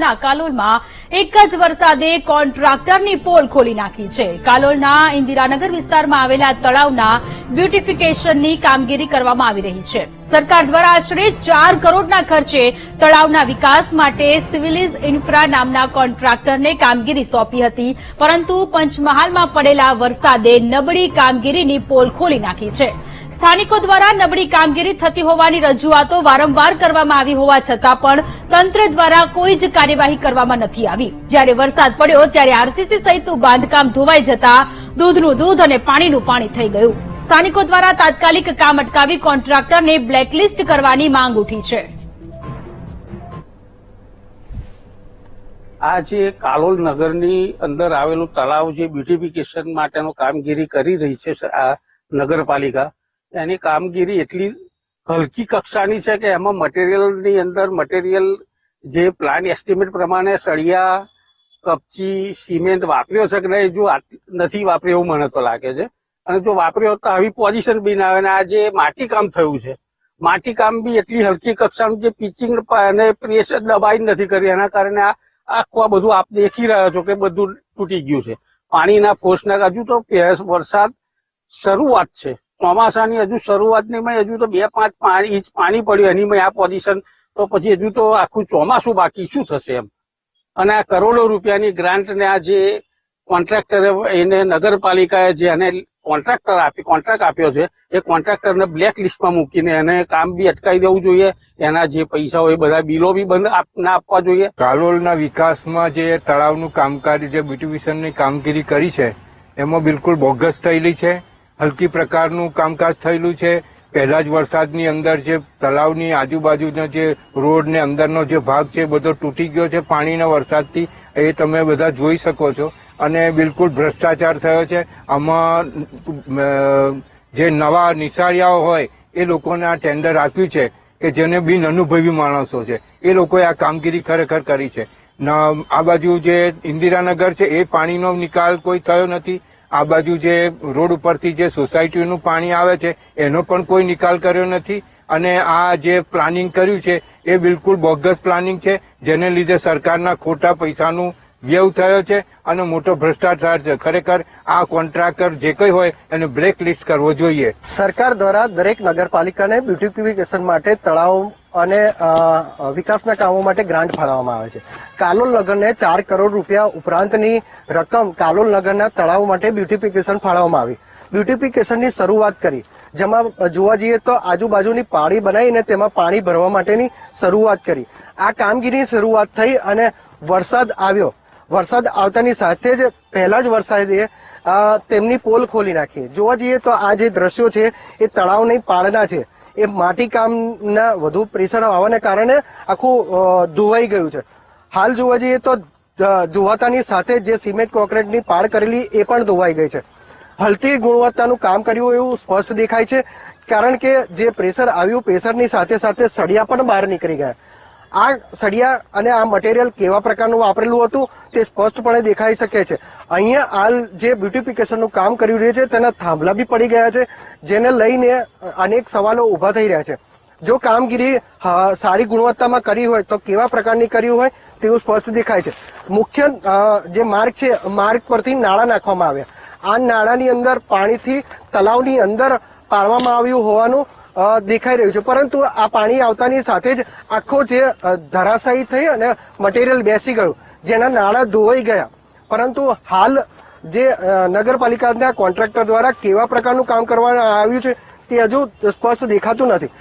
પંચમહાલના કાલોલમાં એક જ વરસાદે કોન્ટ્રાક્ટરની પોલ ખોલી નાખી છે. કાલોલના ઇન્દિરાનગર વિસ્તારમાં આવેલા તળાવના બ્યુટીફિકેશનની કામગીરી કરવામાં આવી રહી છે. સરકાર દ્વારા આશરે ચાર કરોડના ખર્ચે તળાવના વિકાસ માટે સિવિલિઝ ઇન્ફ્રા નામના કોન્ટ્રાક્ટરને કામગીરી સોંપી હતી, પરંતુ પંચમહાલમાં પડેલા વરસાદે નબળી કામગીરીની પોલ ખોલી નાખી છે. સ્થાનિકો દ્વારા નબળી કામગીરી થતી હોવાની રજૂઆતો વારંવાર કરવામાં આવી હોવા છતાં પણ તંત્ર દ્વારા કોઈ જ કાર્યવાહી કરવામાં નથી આવી. જ્યારે વરસાદ પડ્યો, ત્યારે આરસીસી સહિતનું બાંધકામ ધોવાઈ જતા દૂધનું દૂધ અને પાણીનું પાણી થઈ ગયું. સ્થાનિકો દ્વારા તાત્કાલિક કામ અટકાવી કોન્ટ્રાક્ટરને બ્લેકલિસ્ટ કરવાની માંગ ઉઠી છે. આ જે કાલોલ નગરની અંદર આવેલું તળાવ જે બ્યુટિફિકેશન માટેનો કામગીરી કરી રહી છે આ નગરપાલિકા, એની કામગીરી એટલી હલકી કક્ષાની છે કે એમાં મટીરિયલની અંદર મટીરિયલ જે પ્લાન એસ્ટિમેટ પ્રમાણે સળિયા, કપચી, સિમેન્ટ વાપર્યો છે કે નહીં જો નથી વાપર્યો એવું મને તો લાગે છે. અને જો વાપર્યો તો આવી પોઝિશન બી ના આવે આ જે માટીકામ થયું છે માટીકામ બી એટલી હલકી કક્ષાનું જે પિચિંગ અને પ્રેશર દબાઈ નથી કરી, એના કારણે આ આખું આ બધું આપ દેખી રહ્યા છો કે બધું તૂટી ગયું છે. પાણીના ફોર્સના હજુ તો વરસાદ શરૂઆત છે. ચોમાસાની હજુ શરૂઆત નહીં હજુ તો બે પાંચ પાણી, ઇંચ પાણી પડ્યું, એની આ પોઝિશન તો પછી હજુ તો આખું ચોમાસું બાકી, શું થશે એમ? અને આ કરોડો રૂપિયાની ગ્રાન્ટને આ જે કોન્ટ્રાક્ટરે એને નગરપાલિકાએ જે એને કોન્ટ્રાક્ટર આપી, કોન્ટ્રાક્ટ આપ્યો છે, એ કોન્ટ્રાક્ટરને બ્લેક લિસ્ટમાં મૂકીને એને કામ બી અટકાવી દેવું જોઈએ. એના જે પૈસા હોય બધા બિલો બી બંધ ના આપવા જોઈએ. કાલોલના વિકાસમાં જે તળાવનું કામકાજ, જે બ્યુટિફિકેશનની કામગીરી કરી છે, એમાં બિલકુલ બોગસ થયેલી છે. હલકી પ્રકારનું કામકાજ થયેલું છે. પહેલા જ વરસાદની અંદર જે તળાવની આજુબાજુનો જે રોડ ને અંદરનો જે ભાગ છે બધો તૂટી ગયો છે પાણીના વરસાદથી. એ તમે બધા જોઈ શકો છો. અને બિલકુલ ભ્રષ્ટાચાર થયો છે. આમાં જે નવા નિશાળિયાઓ હોય એ લોકોને આ ટેન્ડર આપ્યું છે કે જેને બિન અનુભવી માણસો છે. એ લોકોએ આ કામગીરી ખરેખર કરી છે. આ બાજુ જે ઇન્દિરાનગર છે એ પાણીનો નિકાલ કોઈ થયો નથી. આ બાજુ જે રોડ ઉપરથી જે સોસાયટીનું પાણી આવે છે, એનો પણ કોઈ નિકાલ કર્યો નથી. અને આ જે પ્લાનિંગ કર્યું છે, એ બિલકુલ બોગસ પ્લાનિંગ છે, જેને લીધે સરકારના ખોટા પૈસાનું વ્યવ થયો છે અને મોટો ભ્રષ્ટાચાર છે. ખરેખર આ કોન્ટ્રાક્ટર જે કંઈ હોય, એને બ્રેક લિસ્ટ કરવો જોઈએ. સરકાર દ્વારા દરેક નગરપાલિકાને બ્યુટિફિકેશન માટે તળાવ અને વિકાસના કામો માટે ગ્રાન્ટ ફાળવવામાં આવે છે. કાલોલ નગરને ચાર કરોડ રૂપિયા ઉપરાંતની રકમ કાલોલ નગરના તળાવ માટે બ્યુટિફિકેશન ફાળવવામાં આવી. બ્યુટિફિકેશનની શરૂઆત કરી. જેમાં જોવા જઈએ તો આજુબાજુની પાળી બનાવીને તેમાં પાણી ભરવા માટેની શરૂઆત કરી. આ કામગીરીની શરૂઆત થઈ અને વરસાદ આવ્યો. વરસાદ આવતાની સાથે જ પહેલા જ વરસાદે તેમની પોલ ખોલી નાખી. જોવા જઈએ તો આ જે દ્રશ્યો છે, એ તળાવની પાળના છે. એ માટી કામના વધુ પ્રેશર આવવાને કારણે આખું ધોવાઈ ગયું છે. હાલ જોવા જઈએ તો ધોવાતાની સાથે જે સિમેન્ટ કોન્ક્રીટની પાળ કરેલી એ પણ ધોવાઈ ગઈ છે. હલકી ગુણવત્તાનું કામ કર્યું એવું સ્પષ્ટ દેખાય છે, કારણ કે જે પ્રેશર આવ્યું, પ્રેશરની સાથે સાથે સળિયા પણ બહાર નીકળી ગયા. આ સળિયા અને આ મટીરિયલ કેવા પ્રકારનું વાપરેલું હતું તે સ્પષ્ટપણે દેખાઈ શકે છે. અહીંયા હાલ જે બ્યુટિફિકેશનનું કામ કરી રહ્યું છે તેના થાંભલા બી પડી ગયા છે, જેને લઈને અનેક સવાલો ઊભા થઈ રહ્યા છે. જો કામગીરી સારી ગુણવત્તામાં કરી હોય તો કેવા પ્રકારની કરી હોય તેવું સ્પષ્ટ દેખાય છે. મુખ્ય જે માર્ગ છે, માર્ગ પરથી નાળા નાખવામાં આવ્યા. આ નાળાની અંદર પાણીથી તલાવની અંદર પાડવામાં આવ્યું હોવાનું દેખાઈ રહ્યું છે. પરંતુ આ પાણી આવતાની સાથે જ આખો જે ધરાશાયી થઈ અને મટીરિયલ બેસી ગયું. જેના નાળા ધોવાઈ ગયા. પરંતુ હાલ જે નગરપાલિકાના કોન્ટ્રાક્ટર દ્વારા કેવા પ્રકારનું કામ કરવામાં આવ્યું છે, તે હજુ સ્પષ્ટ દેખાતું નથી.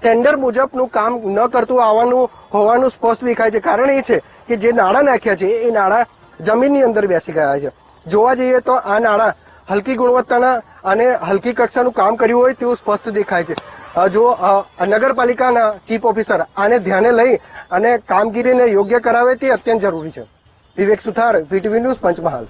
ટેન્ડર મુજબનું કામ ન કરતું આવવાનું, હોવાનું સ્પષ્ટ દેખાય છે. કારણ એ છે કે જે નાણાં નાખ્યા છે, એ નાણાં જમીનની અંદર બેસી ગયા છે. જોવા જઈએ તો આ નાણાં હલકી ગુણવત્તાના અને હલકી કક્ષાનું કામ કર્યું હોય તેવું સ્પષ્ટ દેખાય છે. જો નગરપાલિકાના ચીફ ઓફિસર આને ધ્યાને લઈ અને કામગીરીને યોગ્ય કરાવે તે અત્યંત જરૂરી છે. Vivek Suthar VTV news Panchmahal.